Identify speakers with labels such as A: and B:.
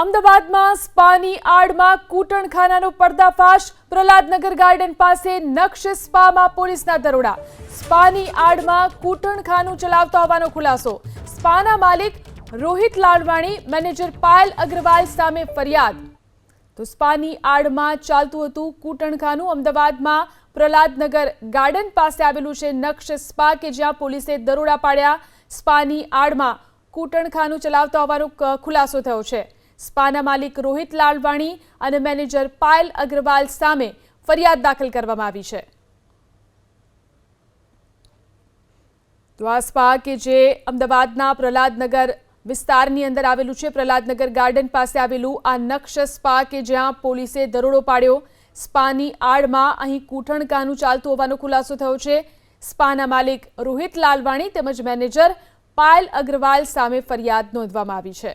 A: અમદાવાદમાં સ્પાની આડમાં કૂટણખાનાનો પર્દાફાશ. પ્રહલાદનગર ગાર્ડન પાસે નક્ષ સ્પામાં પોલીસના દરોડા. સ્પાની આડમાં કૂટણખાનું ચલાવતો હોવાનો ખુલાસો. સ્પાના માલિક રોહિત લાલવાણી મેનેજર પાયલ અગ્રવાલ સામે ફરિયાદ. તો સ્પાની આડમાં ચાલતું હતું કૂટણખાનું અમદાવાદમાં પ્રહલાદનગર ગાર્ડન પાસે આવેલું છે નક્ષ સ્પા કે જ્યાં પોલીસે દરોડા પાડ્યા. સ્પાની આડમાં કૂટણખાનું ચલાવતા હોવાનો ખુલાસો થયો છે. સ્પાના માલિક રોહિત લાલવાણી અને મેનેજર પાયલ અગ્રવાલ સામે ફરિયાદ દાખલ કરવામાં આવી છે. તો આ સ્પા કે જે અમદાવાદના પ્રહલાદનગર વિસ્તારની અંદર આવેલું છે, પ્રહલાદનગર ગાર્ડન પાસે આવેલું આ નક્ષ સ્પા કે જ્યાં પોલીસે દરોડો પાડ્યો. સ્પાની આડમાં અહીં કૂઠણકાનું ચાલતું હોવાનો ખુલાસો થયો છે. સ્પાના માલિક રોહિત લાલવાણી તેમજ મેનેજર પાયલ અગ્રવાલ સામે ફરિયાદ નોંધવામાં આવી છે.